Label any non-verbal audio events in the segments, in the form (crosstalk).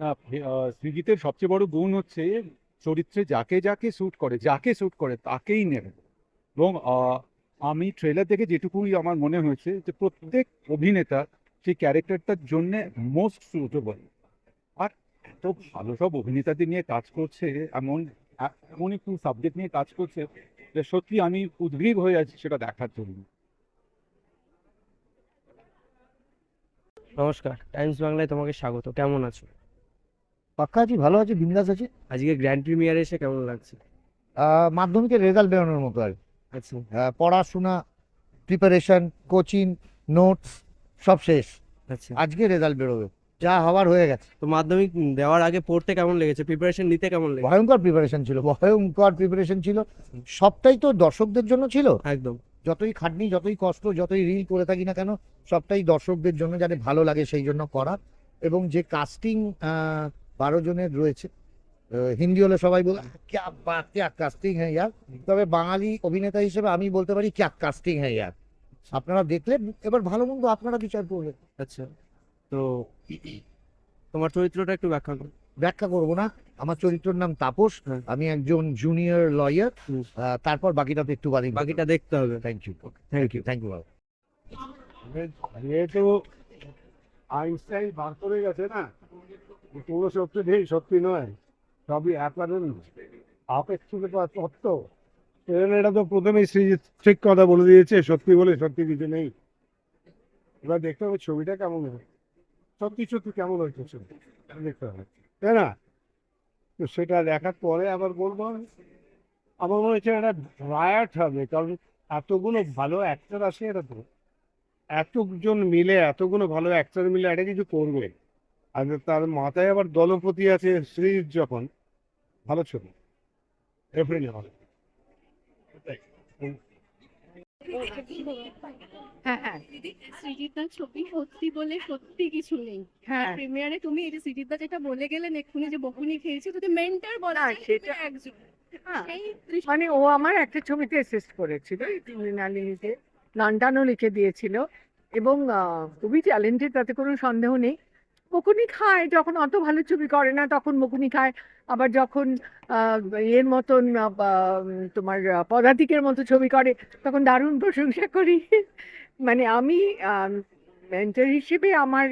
না ভে- সবচেয়ে বড় গুণ হচ্ছে চরিত্রে যাকে যাকে শ্যুট করে, যাকে শ্যুট করে, তাকেই নেবে। এবং আমি ট্রেলার থেকে যেটুকুই আমার মনে হয়েছে যে প্রত্যেক অভিনেতা সেই ক্যারেক্টারটার জন্য মোস্ট সুটেবল আর এত ভালো সব অভিনেতাদের নিয়ে কাজ করছে, এমন এমন একটু সাবজেক্ট নিয়ে কাজ করছে যে সত্যি আমি উদ্গ্রীব হয়ে আছি সেটা দেখার জন্য। নমস্কার টাইমস বাংলায় তোমাকে স্বাগত কেমন আছো? পাক্কা আছি ভালো আছি বিন্দাস আছি। আজকে গ্র্যান্ড প্রিমিয়ারে এসে কেমন লাগছে? মাধ্যমিকের রেজাল্ট বেরোনোর মতো আর কি। আচ্ছা। পড়াশোনা প্রিপারেশন কোচিং নোটস সব শেষ। আচ্ছা। আজকে রেজাল্ট বেরোবে। যা হওয়ার হয়ে গেছে। তো মাধ্যমিক দেওয়ার আগে পড়তে কেমন লেগেছে? প্রিপারেশন নিতে কেমন লেগেছে? ভয়ঙ্কর প্রিপারেশন ছিল ভয়ঙ্কর প্রিপারেশন ছিল। সবটাই তো দর্শকদের জন্য ছিল। একদম। যতই খাটনি, যতই কষ্ট, যতই রিল করে থাকি না কেন, সবটাই দর্শকদের জন্য যাতে ভালো লাগে সেই জন্য করা। এবং যে কাস্টিং বারো জনের রয়েছে হিন্দি হলে সবাই বলে ক্যা বাত, ক্যা কাস্টিং হ্যাঁ ইয়ার? তবে বাঙালি অভিনেতা হিসেবে আমি বলতে পারি, ক্যা কাস্টিং হ্যাঁ ইয়ার? আপনারা দেখলে এবার ভালো মন্দ আপনারা বিচার করবেন। আচ্ছা তো তোমার চরিত্রটা একটু ব্যাখ্যা করো। ব্যাখ্যা করব না। আমার চরিত্রের নাম তাপস। হ্যাঁ। আমি একজন জুনিয়র লয়ার তারপর বাকিটা তো একটু বাদি বাকিটা দেখতে হবে। Thank you thank you thank you বাবা। যেহেতু আইনস্টাইন বার করে গেছে না কোনো সত্যি নেই সত্যি নয় সবই অ্যাপারেন্ট আপেক্ষিক বা তত্ত্ব। এটা তো প্রথমেই শ্রীজিৎ ঠিক কথা বলে দিয়েছে সত্যি বলে সত্যি কিছু নেই। এবার দেখতে হবে ছবিটা কেমন হবে। সত্যি সত্যি কেমন হয়েছে ছবি? দেখতে হবে। তাই না? তো সেটা দেখার পরে আবার বলব আমি। আমার মনে হচ্ছে একটা রায়াট হবে, কারণ এতগুলো ভালো অ্যাক্টর আছে এটা তো। এতজন মিলে, এতগুলো ভালো অ্যাক্টর মিলে একটা কিছু করবে। আর তার মাথায় আবার দলপতি আছে সিরিজ যখন, ভালো ছবি। এপ্রিল হবে হ্যাঁ হ্যাঁ। সৃজিতার ছবি সত্যি বলে সত্যি কিছু নেই। হ্যাঁ। প্রিমিয়ারে তুমি এই যে সৃজিতদা যেটা বলে গেলেন এক্ষুনি যে বকুনি খেয়েছি মেন্টার বলা সেটা- একজন। হ্যাঁ। মানে ও আমার একটা ছবিতে অ্যাসিস্ট করেছিল মৃণালিনীতে লিখে দিয়েছিল। এবং খুবই ট্যালেন্টেড তাতে কোনো সন্দেহ নেই। বকুনি খায়, যখন অত ভালো ছবি করে না, তখন বকুনি খায়। আবার যখন এর মতন তোমার পদাতিকের মতো ছবি করে, তখন দারুণ প্রশংসা করি। মানে আমি মেন্টার হিসেবে আমার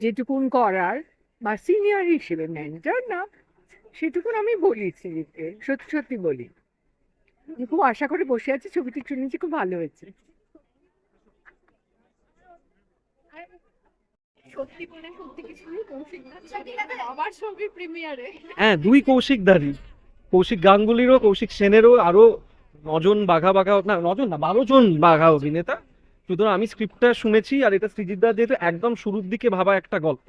যেটুকুন করার, বা সিনিয়র হিসেবে মেন্টার না, সেটুকুন আমি বলি সত্যি সত্যি বলি। খুব আশা করে বসে আছি, ছবিটি শুনেছি, খুব ভালো হয়েছে। সত্যি বলে সত্যি কিছু কৌশিক আবার ছবি প্রিমিয়ারে হ্যাঁ দুই কৌশিকদারই কৌশিক গাঙ্গুলিরও কৌশিক সেনেরও আরও নজন বাঘা বাঘা না নজন না বারো জন বাঘা অভিনেতা। সুতরাং আমি স্ক্রিপ্টটা শুনেছি আর এটা সৃজিতদার যেহেতু একদম শুরুর দিকে ভাবা একটা গল্প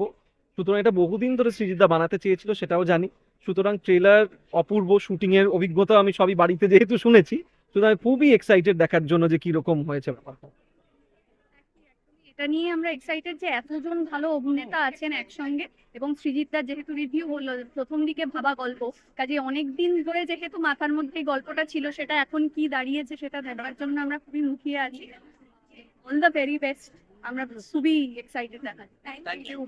সুতরাং এটা বহুদিন ধরে সৃজিতদা বানাতে চেয়েছিল সেটাও জানি। সুতরাং ট্রেলার অপূর্ব শুটিং এর অভিজ্ঞতা আমি সবই বাড়িতে যেহেতু শুনেছি সুতরাং আমি খুবই এক্সাইটেড দেখার জন্য যে কি রকম হয়েছে ব্যাপারটা। এটা নিয়ে আমরা এক্সাইটেড যে এতজন ভালো অভিনেতা আছেন একসঙ্গে এবং সৃজিতদার যেহেতু রিভিউ হলো প্রথম দিকে ভাবা গল্প। কাজে অনেক দিন ধরে যেহেতু মাথার মধ্যে গল্পটা ছিল সেটা এখন কি দাঁড়িয়েছে সেটা দেখার জন্য আমরা খুবই মুখিয়ে আছি। অল দ্য ভেরি বেস্ট আমরা খুবই এক্সাইটেড থ্যাংক ইউ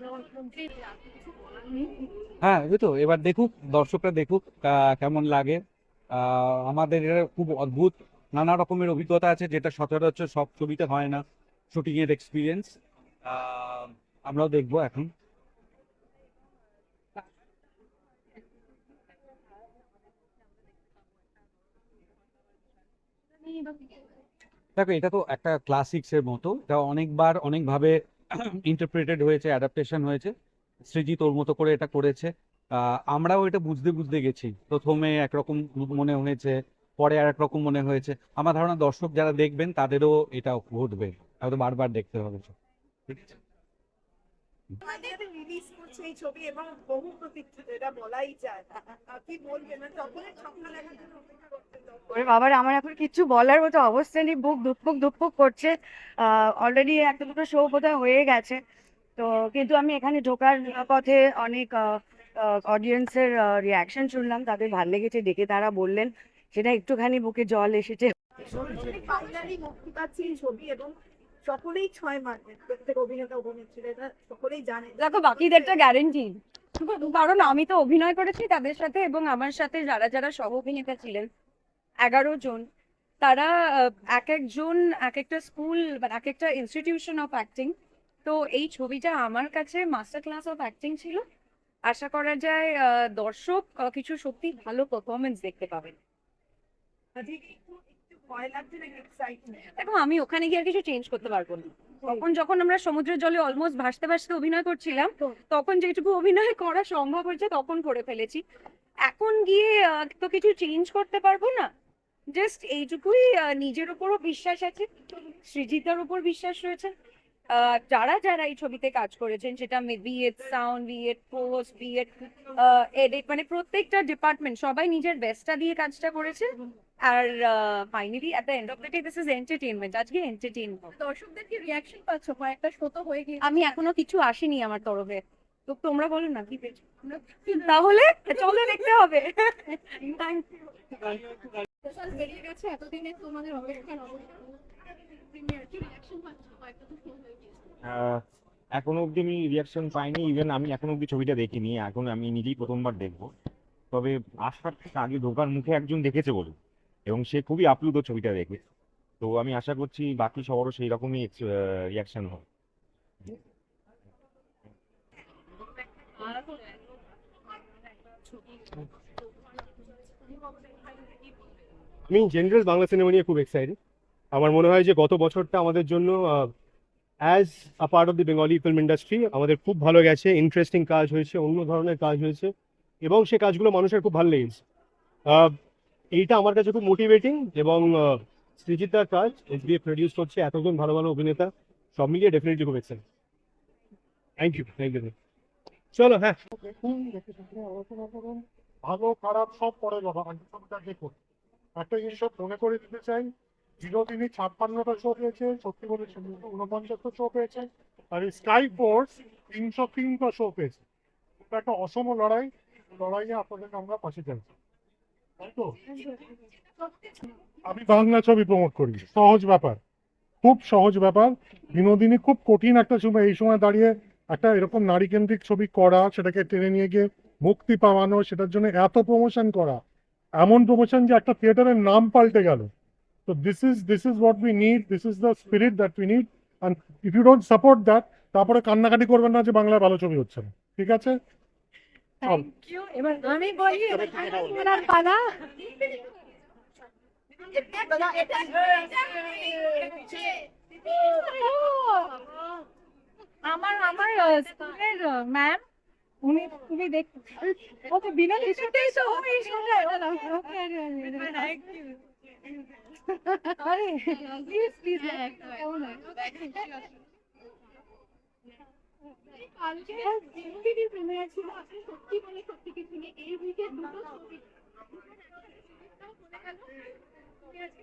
হ্যাঁ ওই তো এবার দেখুক দর্শকরা দেখুক আহ, কেমন লাগে। আহ, আমাদের খুব অদ্ভুত নানা রকমের অভিজ্ঞতা আছে যেটা সচরাচর সব ছবিতে হয় না। শুটিং এর এক্সপিরিয়েন্স আমরাও দেখব এখন। দেখো, এটা তো একটা ক্লাসিক্স এর মতো। এটা অনেকবার অনেকভাবে ইন্টারপ্রেটেড হয়েছে অ্যাডাপ্টেশন হয়েছে। সৃজিত ওর মতো করে এটা করেছে। আমরাও এটা বুঝতে বুঝতে গেছি। প্রথমে একরকম মনে হয়েছে, পরে আর একরকম মনে হয়েছে। আমার ধারণা দর্শক যারা দেখবেন, তাদেরও এটা ঘটবে। হয়তো বারবার দেখতে হবে। ঠিক আছে রিলিজ করছে এই ছবি এবং বহু প্রতীক্ষিত এটা বলাই যায়। কি বলবেন স্বপ্ন দেখার জন্য অপেক্ষা করতেন ওরে বাবার আমার এখন কিচ্ছু বলার মতো অবস্থা নেই। বুক ধুকপুক ধুকপুক করছে। অলরেডি একটা দুটো শো বোধহয় হয়ে গেছে। তো কিন্তু আমি এখানে ঢোকার পথে অনেক অডিয়েন্সের রিয়াকশন শুনলাম। তাদের ভালো লেগেছে দেখে তারা বললেন সেটা একটুখানি বুকে জল এসেছে। ছবি এবং সকলেই ছয় মারবেন প্রত্যেক অভিনেতা অভিনেত্রীরা এটা সকলেই জানে। দেখো বাকিদেরটা গ্যারেন্টি কারণ আমি তো অভিনয় করেছি তাদের সাথে এবং আমার সাথে যারা যারা সহ অভিনেতা ছিলেন এগারো জন তারা এক একজন এক একটা স্কুল মানে এক একটা ইনস্টিটিউশন অফ অ্যাক্টিং তো এই ছবিটা আমার কাছে মাস্টার ক্লাস অফ অ্যাক্টিং ছিল। আশা করা যায় আহ, দর্শক কিছু সত্যি ভালো পারফরমেন্স দেখতে পাবেন। দেখো আমি ওখানে গিয়ে আর কিছু চেঞ্জ করতে পারব না। তখন যখন আমরা সমুদ্রের জলে অলমোস্ট ভাসতে ভাসতে অভিনয় করছিলাম তখন যেটুকু অভিনয় করা সম্ভব হয়েছে তখন করে ফেলেছি। এখন গিয়ে তো কিছু চেঞ্জ করতে পারব না। জাস্ট এইটুকুই নিজের উপরও বিশ্বাস আছে সৃজিতার উপর বিশ্বাস রয়েছে। যারা যারা এই ছবিতে কাজ করেছেন সেটা be it sound be it post be it edit মানে প্রত্যেকটা ডিপার্টমেন্ট সবাই নিজের বেস্টটা দিয়ে কাজটা করেছে। আর finally at the end of the day this is entertainment আজকে এন্টারটেইন দর্শকদের কি রিয়াকশন পাচ্ছ? কয়েকটা শো তো হয়ে গিয়েছে। আমি এখনও কিছু আসেনি আমার তরফে। তো তোমরা বলো না কি পেয়েছ? (laughs) তাহলে চলো দেখতে হবে। থ্যাংক ইউ বেরিয়ে গেছে এতদিনে তোমাদের হয়ে এখনও অবধি আমি রিয়াকশন পাইনি। ইভেন আমি এখনও অবধি ছবিটা দেখিনি। এখন আমি নিজেই প্রথমবার দেখব। তবে আসার থেকে আগে ঢোকার মুখে একজন দেখেছে বলুন এবং সে খুবই আপ্লুত ছবিটা দেখে তো আমি আশা করছি বাকি সবারও সেই রকমই রিয়াকশন হবে। আমি জেনারেল বাংলা সিনেমা নিয়ে খুব এক্সাইটেড আমার মনে হয় যে গত বছরটা আমাদের জন্য as a part of the Bengali film industry আমাদের খুব ভালো গেছে ইন্টারেস্টিং কাজ হয়েছে, অন্য ধরনের কাজ হয়েছে, এবং সে কাজগুলো মানুষের খুব ভালো লেগেছে। এইটা আমার কাছে খুব মোটিভেটিং এবং সৃজিতার কাজ এস বি প্রডিউস করছে, এতজন ভালো ভালো অভিনেতা, সব মিলিয়ে ডেফিনেটলি খুব excited thank you thank you চলো হ্যাঁ। ভালো, খারাপ, সব পরে বাবা ছবিটা দেখুন একটা জিনিস মনে করে দিতে চাই, বিনোদিনী ছাপ্পান্নটা শো পেয়েছে, সত্যি বলে উনপঞ্চাশটা শো পেয়েছে, আর স্কাই ফোর্স তিনশো তিনটা শো পেয়েছে। একটা অসম লড়াই, লড়াইয়ে আপনাদের আমরা পাশে তো আমি বাংলা ছবি প্রমোট করি, সহজ ব্যাপার, খুব সহজ ব্যাপার। বিনোদিনী খুব কঠিন একটা সময়, এই সময় দাঁড়িয়ে একটা এরকম নারী কেন্দ্রিক ছবি করা, সেটাকে টেনে নিয়ে গিয়ে মুক্তি পাওয়ানো, সেটার জন্য এত প্রমোশন করা, এমন প্রমোশন যে একটা থিয়েটারের নাম পাল্টে গেল। তো this is this is what we need this is the spirit that we need and if you don't support that তারপরে কান্নাকাটি করবেন না যে বাংলায় ভালো ছবি হচ্ছে না। ঠিক আছে? চল এবার আমি বলি এবার পালা। আমার আমার স্কুলের ম্যাম উনি খুবই দেখ ওকে বিনা কিছুতেই তো ওই শুনে আরে প্লিজ প্লিজ কালকে এমবিডি প্রিমিয়ার ছিল আপনি সত্যি বলে সত্যি কিছু নেই এই উইকে দুটো ছবি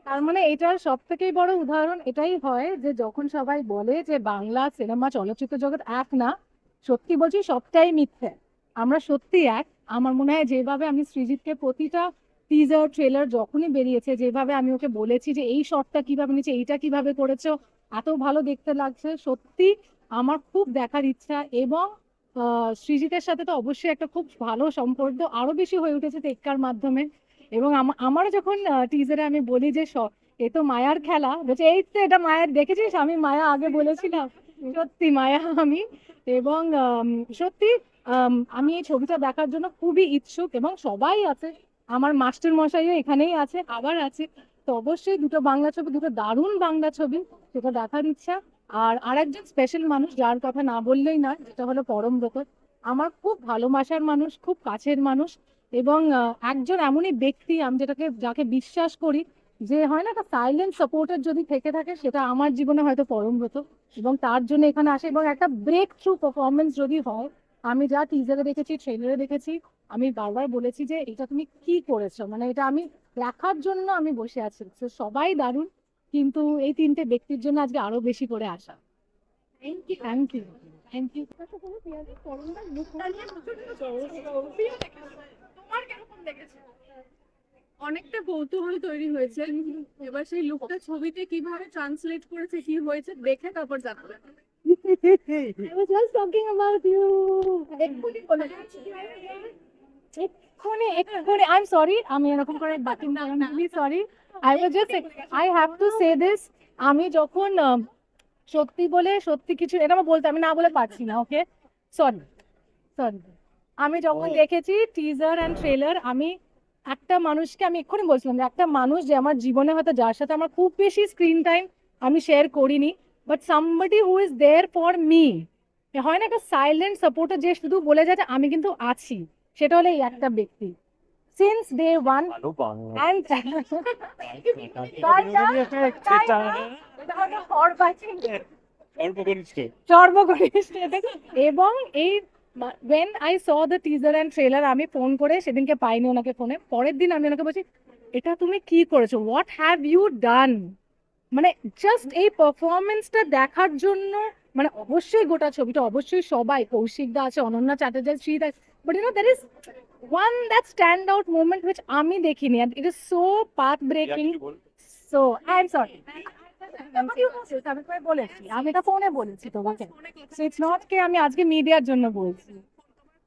তার মানে এটার সব থেকেই বড় উদাহরণ এটাই হয় যে, যখন সবাই বলে যে বাংলা সিনেমা চলচ্চিত্র জগৎ এক না, সত্যি বলছি সবটাই মিথ্যে। আমরা সত্যি এক। আমার মনে হয় যেভাবে আমি সৃজিতকে প্রতিটা টিজার ট্রেলার যখনই বেরিয়েছে, যেভাবে আমি ওকে বলেছি যে, এই শটটা কীভাবে নিচ্ছে এইটা কীভাবে করেছ, এত ভালো দেখতে লাগছে, সত্যি আমার খুব দেখার ইচ্ছা এবং সৃজিতের সাথে তো অবশ্যই একটা খুব ভালো সম্পর্ক আরও বেশি হয়ে উঠেছে টেক্কার মাধ্যমে। এবং আমা- আমারও যখন টিজারে আমি বলি যে এ তো মায়ার খেলা। বলছে, এই তো এটা মায়ের, দেখেছিস? আমি মায়া আগে বলেছিলাম। সত্যি মায়া আমি। এবং সত্যি আমি এই ছবিটা দেখার জন্য খুবই ইচ্ছুক এবং সবাই আছে। আমার মাস্টার মশাইও এখানেই আছে, আবার আছে। তো অবশ্যই দুটো বাংলা ছবি, দুটো দারুণ বাংলা ছবি, সেটা দেখার ইচ্ছা। আর আরেকজন স্পেশাল মানুষ যার কথা না বললেই না যেটা হলো পরমব্রত আমার খুব ভালোবাসার মানুষ, খুব কাছের মানুষ এবং একজন এমনই ব্যক্তি, আমি যেটাকে, যাকে বিশ্বাস করি যে হয় না একটা সাইলেন্ট সাপোর্টার যদি থেকে থাকে, সেটা আমার জীবনে হয়তো পরমব্রত এবং তার জন্য এখানে আসে এবং একটা ব্রেক থ্রু পারফরমেন্স যদি হয়, আমি যা টিজারে দেখেছি ট্রেলারে দেখেছি, আমি বারবার বলেছি যে এটা তুমি কি করেছ? মানে এটা আমি দেখার জন্য আমি বসে আছি। সবাই দারুণ। কিন্তু এই তিনটে ব্যক্তির জন্য আজকে আরও বেশি করে আসা thank you thank you thank you মুখটা নিয়ে প্রচণ্ড প্রিয় দেখেছে। তোমার কীরকম লেগেছে? অনেকটা কৌতূহল তৈরি হয়েছে। এবার সেই লুকটা ছবিতে কীভাবে ট্রান্সলেট করেছে কি হয়েছে দেখে তারপর জানাবে। I was just talking about you. এক্ষুনি বলে এক্ষুনি এক্ষুনি আই এম সরি আমি এরকম করে বাতিল sorry I was just I have to say this আমি যখন সত্যি বলে সত্যি কিছু এটা আমার বলতে আমি না বলে পারছি না ওকে সরি সরি আমি যখন দেখেছি টিজার অ্যান্ড ট্রেলার আমি একটা মানুষকে আমি এক্ষুনি বলছিলাম যে একটা মানুষ যে আমার জীবনে হয়তো যার সাথে আমার খুব বেশি স্ক্রিন টাইম আমি শেয়ার করিনি but somebody who is there for me হয় না একটা সাইলেন্ট সাপোর্টার যে শুধু বলে যায় যে আমি কিন্তু আছি সেটা হলো এই একটা ব্যক্তি। সিন্স ডে ওয়ান অ্যান্ড সর্বকনিষ্ঠ এবং এই when I saw the teaser and trailer আমি ফোন করে সেদিনকে পাইনি ওনাকে ফোনে পরের দিন আমি ওনাকে বলছি এটা তুমি কি করেছ? হোয়াট হ্যাভ ইউ ডান মানে জাস্ট এই পারফরমেন্সটা দেখার জন্য মানে অবশ্যই গোটা ছবিটা অবশ্যই সবাই কৌশিক দা আছে Ananya Chatterjee শ্রীদ but you know there is one that stand out movement which আমি দেখিনি and it is so path breaking so I am sorry আমি তোমায় বলেছি আমি এটা ফোনে বলেছি তোমাকে সো ইটস নট কে আমি আজকে মিডিয়ার জন্য বলছি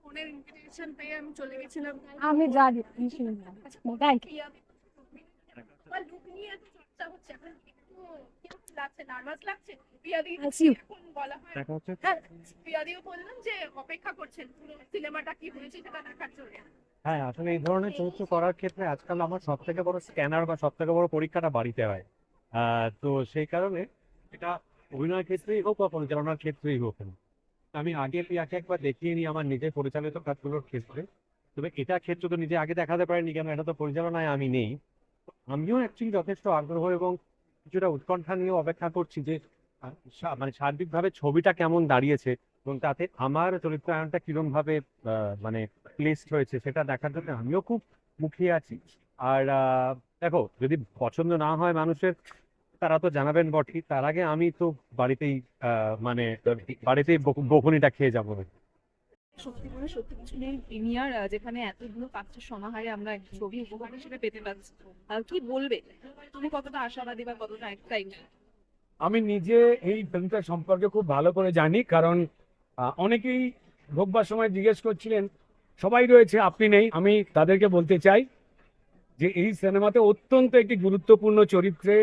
ফোনের ইনভিটেশন পেয়ে আমি চলে গেছিলাম আমি জানি থ্যাংক ইউ লাগছে নার্ভাস লাগছে? পিয়াদি এখন বলা হয় দেখা হচ্ছে। হ্যাঁ পিয়াদিও বললাম যে অপেক্ষা করছেন পুরো সিনেমাটা কি হয়েছে সেটা দেখার জন্য। হ্যাঁ আসলে এই ধরনের চরিত্র করার ক্ষেত্রে আজকাল আমার সব থেকে বড় স্ক্যানার বা সব থেকে বড় পরীক্ষাটা বাড়িতে হয়। তো সেই কারণে এটা অভিনয়ের ক্ষেত্রেই হোক বা পরিচালনার ক্ষেত্রেই হোক। না। আমি আগে পিয়াকে একবার দেখিয়ে নিই আমার নিজের পরিচালিত কাজগুলোর ক্ষেত্রে। তবে এটা ক্ষেত্রে তো নিজে আগে দেখাতে পারিনি কেন? এটা তো পরিচালনায় আমি নেই। আমিও অ্যাকচুয়ালি যথেষ্ট আগ্রহ এবং কিছুটা উৎকণ্ঠা নিয়ে অপেক্ষা করছি যে মানে সার্বিকভাবে ছবিটা কেমন দাঁড়িয়েছে এবং তাতে আমার চরিত্রায়নটা কিরম ভাবে আহ, মানে প্লেসড হয়েছে সেটা দেখার জন্য আমিও খুব মুখিয়ে আছি। আর দেখো যদি পছন্দ না হয় মানুষের তারা তো জানাবেন বটে তার আগে আমি তো বাড়িতেই মানে বাড়িতেই বক- বকুনিটা খেয়ে যাব। সত্যি করে সত্যি কিছু নেই। প্রিমিয়ার যেখানে এতগুলো কাজের সমাহারে আমরা ছবি উপহার হিসেবে পেতে পারছি। কি বলবে? তুমি কতটা আশাবাদী বা কতটা এক্সাইটেড আমি নিজে এই ফিল্মটা সম্পর্কে খুব ভালো করে জানি, কারণ অনেকেই ঢোকবার সময় জিজ্ঞেস করছিলেন, সবাই রয়েছে, আপনি নেই? আমি তাদেরকে বলতে চাই যে এই সিনেমাতে অত্যন্ত একটি গুরুত্বপূর্ণ চরিত্রে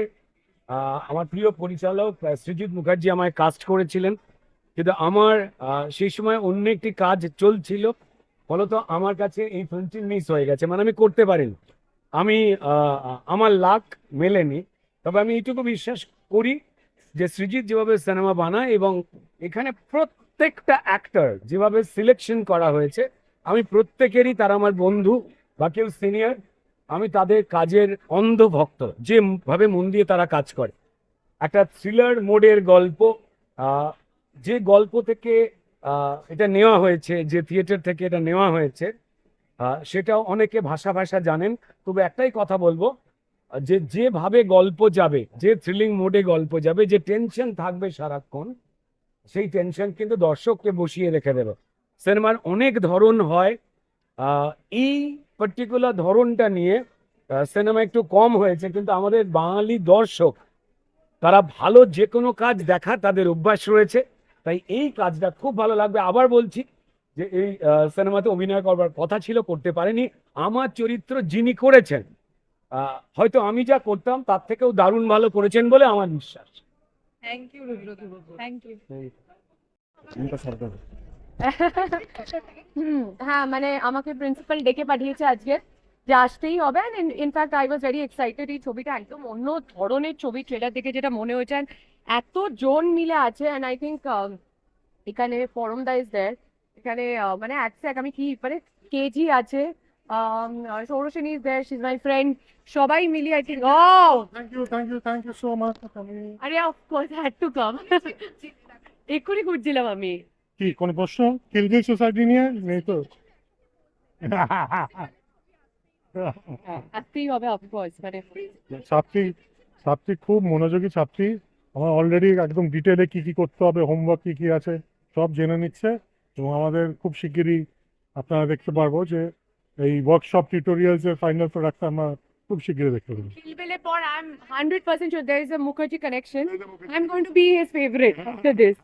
আমার প্রিয় পরিচালক সৃজিত মুখার্জি আমায় কাস্ট করেছিলেন। কিন্তু আমার সেই সময় অন্য একটি কাজ চলছিল, ফলত আমার কাছে এই ফিল্মটি মিস হয়ে গেছে। মানে আমি করতে পারিনি। আমি আমার লাক মেলেনি। তবে আমি এইটুকু বিশ্বাস করি যে সৃজিত যেভাবে সিনেমা বানায় এবং এখানে প্রত্যেকটা অ্যাক্টর যেভাবে সিলেকশন করা হয়েছে, আমি প্রত্যেকেরই, তারা আমার বন্ধু বা কেউ সিনিয়র আমি তাদের কাজের অন্ধ ভক্ত যে মন দিয়ে তারা কাজ করে। একটা থ্রিলার মোডের গল্প যে গল্প থেকে এটা নেওয়া হয়েছে, যে থিয়েটার থেকে এটা নেওয়া হয়েছে সেটাও অনেকে ভাষা ভাষা জানেন। তবে একটাই কথা বলব, যে যেভাবে গল্প যাবে, যে থ্রিলিং মোডে গল্প যাবে, যে টেনশন থাকবে সারাক্ষণ, সেই টেনশন কিন্তু দর্শককে বসিয়ে রেখে দেবে। সিনেমার অনেক ধরন হয় এই পার্টিকুলার ধরনটা নিয়ে সিনেমা একটু কম হয়েছে, কিন্তু আমাদের বাঙালি দর্শক, তারা ভালো যে কোনো কাজ দেখা, তাদের অভ্যাস রয়েছে। তাই এই কাজটা খুব ভালো লাগবে। আবার বলছি যে এই সিনেমাতে অভিনয় করবার কথা ছিল করতে পারেনি। আমার চরিত্র যিনি করেছেন হয়তো আমি যা করতাম তার থেকেও দারুণ ভালো করেছেন বলে আমার বিশ্বাস। Thank you thank you hmm হ্যাঁ মানে আমাকে প্রিন্সিপাল ডেকে পাঠিয়েছে আজকে যে আসতেই হবে। In fact I was very excited এই ছবিটা একদম অন্য ধরনের ছবি ট্রেলার দেখে যেটা মনে হয়েছে। এত জন মিলে আছে অ্যান্ড আই থিঙ্ক এখানে ফরম দা ইজ দেয়ার এখানে মানে এক আমি কি মানে কেজি আছে Sauraseni is there she is my friend সবাই মিলিয়ে I think O thank you thank you thank you so much আরে of course had to come এক্ষুনি ঘুরছিলাম আমি। কি কোনো প্রশ্ন? কিলগিল সোসাইটি নিয়ে? নেই তো। আসতেই হবে অফকোর্স মানে ছাত্রী ছাত্রী খুব মনোযোগী ছাত্রী আমার অলরেডি একদম ডিটেলে কি কি করতে হবে হোমওয়ার্ক কি কি আছে সব জেনে নিচ্ছে এবং আমাদের খুব শিগগিরই আপনারা দেখতে পারব যে এই ওয়ার্কশপ টিউটোরিয়ালস এর ফাইনাল প্রোডাক্টটা আমরা খুব শিগগিরই দেখতে পাবেন Kilbele Por, I'm 100% sure there is a Mukherjee connection. I'm going to be his favorite after this.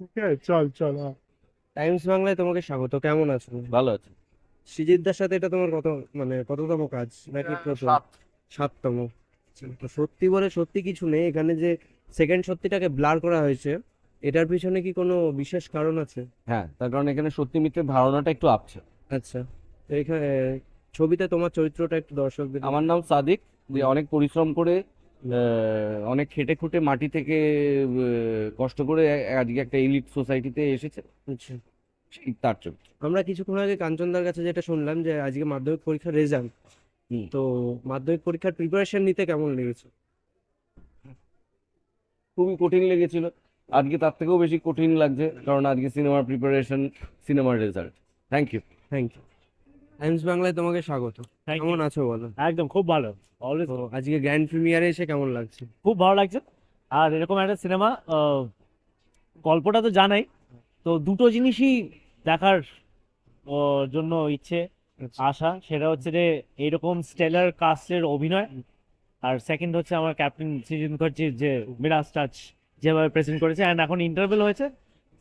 ঠিক আছে চল চল। টাইমস বাংলায় তোমাকে স্বাগত কেমন আছো? ভালো আছি। সৃজিতদার সাথে এটা তোমার কত মানে কততম কাজ? নাকি প্রথম? সাততম। সত্যি বলে সত্যি কিছু নেই। এখানে যে সেকেন্ড সত্যিটাকে ব্লার করা হয়েছে এটার পিছনে কি কোনো বিশেষ কারণ আছে? হ্যাঁ তার কারণ এখানে সত্যি মিথ্যের ধারণাটা একটু আপছে। আচ্ছা। এখানে ছবিতে তোমার চরিত্রটা একটু দর্শকদের আমার নাম সাদিক। যে অনেক পরিশ্রম করে অনেক খেটে খুঁটে মাটি থেকে কষ্ট করে আজকে একটা ইলিট সোসাইটিতে এসেছে। আচ্ছা। তার চরিত্র। আমরা কিছুক্ষণ আগে কাঞ্চনদার কাছে যেটা শুনলাম যে আজকে মাধ্যমিক পরীক্ষার রেজাল্ট। তো মাধ্যমিক পরীক্ষার প্রিপারেশন নিতে কেমন লেগেছে? খুবই কঠিন লেগেছিল। আজকে তার থেকেও বেশি কঠিন লাগছে কারণ আজকে সিনেমার প্রিপারেশন সিনেমার result thank you thank you Times বাংলায় তোমাকে স্বাগত। Thank কেমন আছো বলো? একদম খুব ভালো। অলওয়েজ তো আজকে গ্র্যান্ড প্রিমিয়ারে এসে কেমন লাগছে? খুব ভালো লাগছে। আর এরকম একটা সিনেমা গল্পটা তো জানাই। তো দুটো জিনিসই দেখার আহ, জন্য ইচ্ছে। আশা সেটা হচ্ছে যে এইরকম স্টেলার কাস্টের অভিনয়। আর সেকেন্ড হচ্ছে আমার ক্যাপ্টেন সৃজিত মুখার্জির যে মিরাজ টাচ যেভাবে প্রেজেন্ট করেছে অ্যান্ড এখন ইন্টারভেল হয়েছে।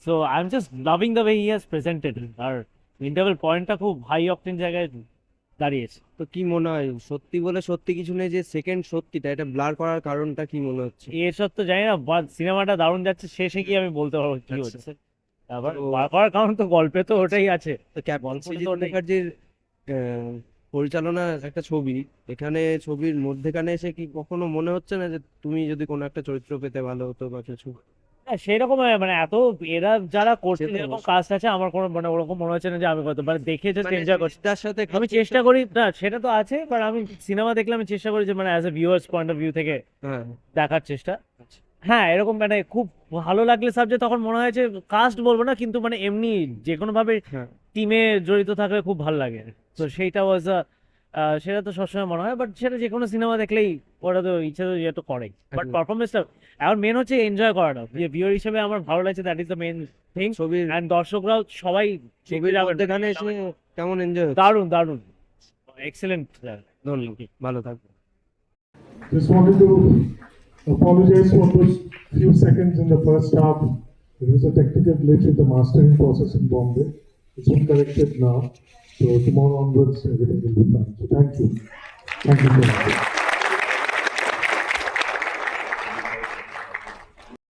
So I am just loving the way he has presented R interval পয়েন্টটা খুব হাই অকটেন জায়গায় দাঁড়িয়েছে। তো কি মনে হয় সত্যি বলে সত্যি কিছু নেই যে সেকেন্ড সত্যিটা এটা ব্লার করার কারণটা কি মনে হচ্ছে? এসব তো জানি না বাট সিনেমাটা দারুণ যাচ্ছে শেষে গিয়ে আমি বলতে পারব কি আচ্ছা। হচ্ছে। আবার তো- বার করার কারণ তো গল্পে তো ওটাই আছে। তো ক্যাপ্টেন তো মুখার্জির আহ, পরিচালনার একটা ছবি। এখানে ছবির মধ্যেখানে এসে কি কখনো মনে হচ্ছে না যে তুমি যদি কোনো একটা চরিত্র পেতে ভালো হতো বা কিছু? না সেরকম মানে এত এরা যারা করছে তো কাজ আছে আমার কোনো মানে ওরকম মনে হচ্ছে না যে আমি কত মানে দেখে জাস্ট মানে এনজয় করছি। তার সাথে আমি চেষ্টা করি না সেটা তো আছে বাট আমি সিনেমা দেখলে আমি চেষ্টা করি যে মানে as a viewers point of view থেকে হ্যাঁ। দেখার চেষ্টা। হ্যাঁ এরকম মানে খুব ভালো লাগলে সাবজেক্ট তখন মনে হয় যে কাস্ট বলব না কিন্তু মানে এমনি যে কোনো ভাবে হ্যাঁ। টিমে জড়িত থাকলে খুব ভালো লাগে। তো সেইটা ওয়াজ সেটা তো সবসময় মনে হয় বাট সেটা যে কোনো সিনেমা দেখলেই ওরা তো ইচ্ছা তো ইয়ে তো করেই বাট। পারফরমেন্সটা এখন মেন হচ্ছে এনজয় করাটা যে ভিউয়ার হিসেবে আমার ভালো লাগছে that is the main thing ছবির অ্যান্ড দর্শকরাও সবাই ছবির মধ্যেখানে এসে কেমন এনজয় হচ্ছে দারুণ দারুণ এক্সেলেন্ট ধন্যবাদ ভালো থাকবে Just wanted to apologize for those few seconds in the first half. There was a technical glitch with the mastering process in Bombay. It's been corrected now. So tomorrow onwards, everything will be fine. So thank you. Thank you so much.